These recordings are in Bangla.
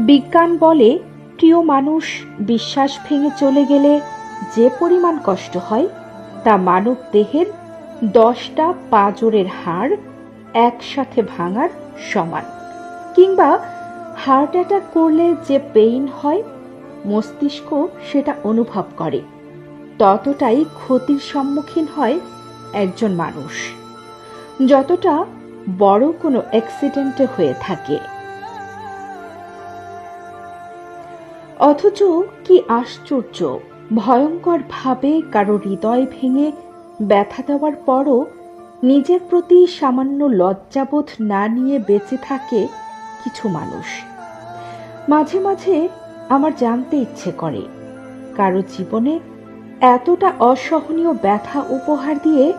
বিজ্ঞান বলে প্রিয় মানুষ বিশ্বাস ভেঙে চলে গেলে যে পরিমাণ কষ্ট হয়, তা মানব দেহের দশটা পাঁজরের হাড় একসাথে ভাঙার সমান। কিংবা হার্ট অ্যাটাক করলে যে পেইন হয়, মস্তিষ্ক সেটা অনুভব করে। ততটাই ক্ষতির সম্মুখীন হয় একজন মানুষ। যতটা বড় কোনো অ্যাক্সিডেন্টে হয়ে থাকে। অথচ কি আশ্চর্য ভয়ঙ্কর ভাবে কারও হৃদয় ভেঙে ব্যথা দেওয়ার পরও নিজের প্রতি সামান্য লজ্জাবোধ না নিয়ে বেঁচে থাকে কিছু মানুষ। মাঝে মাঝে আমার জানতে ইচ্ছে করে, কারও জীবনে এতটা অসহনীয় ব্যথা উপহার দিয়ে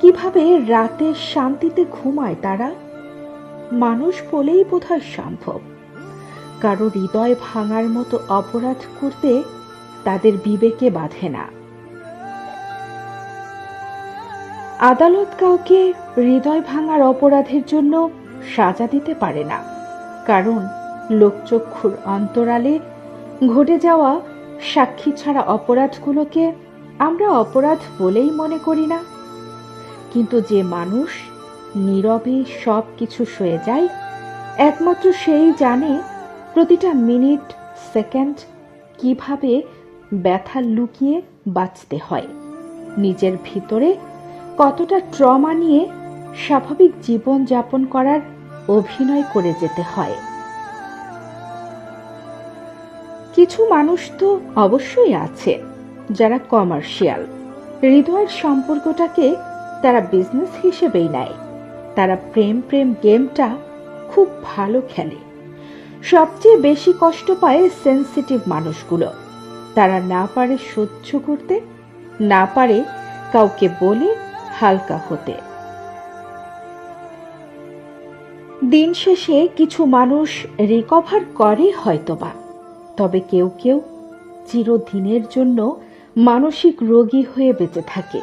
কীভাবে রাতে শান্তিতে ঘুমায় তারা? মানুষ বলেই বোধহয় সম্ভব। কারও হৃদয় ভাঙার মতো অপরাধ করতে তাদের বিবেকে বাঁধে না। আদালত কাউকে হৃদয় ভাঙার অপরাধের জন্য সাজা দিতে পারে না, কারণ লোকচক্ষুর অন্তরালে ঘটে যাওয়া সাক্ষী ছাড়া অপরাধগুলোকে আমরা অপরাধ বলেই মনে করি না। কিন্তু যে মানুষ নীরবে সব কিছু সয়ে যায়, একমাত্র সেই জানে প্রতিটা মিনিট, সেকেন্ড কীভাবে ব্যথা লুকিয়ে বাঁচতে হয়? নিজের ভিতরে কতটা ট্রমা নিয়ে স্বাভাবিক জীবন যাপন করার অভিনয় করে যেতে হয়? কিছু মানুষ তো অবশ্যই আছে যারা কমার্শিয়াল। হৃদয়ের সম্পর্কটাকে তারা বিজনেস হিসেবেই নেয়। তারা প্রেম প্রেম গেমটা খুব ভালো খেলে। সবচেয়ে বেশি কষ্ট পায় সেন্সিটিভ মানুষগুলো। তারা না পারে সহ্য করতে, না পারে কাউকে বলে হালকা হতে। দিন শেষে কিছু মানুষ রিকভার করে হয়তোবা, তবে কেউ কেউ চিরদিনের জন্য মানসিক রোগী হয়ে বেঁচে থাকে।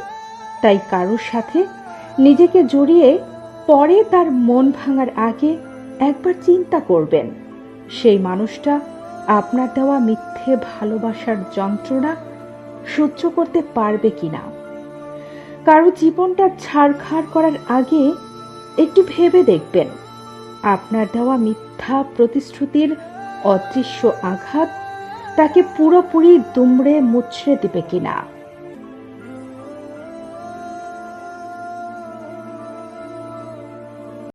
তাই কারোর সাথে নিজেকে জড়িয়ে পরে তার মন ভাঙার আগে একবার চিন্তা করবেন। সেই মানুষটা আপনার দেওয়া মিথ্যে ভালোবাসার যন্ত্রণা সহ্য করতে পারবে কিনা? কারও জীবনটা ছাড়খাড় করার আগে একটু ভেবে দেখবেন। আপনার দেওয়া মিথ্যা প্রতিশ্রুতির অদৃশ্য আঘাত তাকে পুরোপুরি দুমড়ে মুচড়ে দেবে কিনা?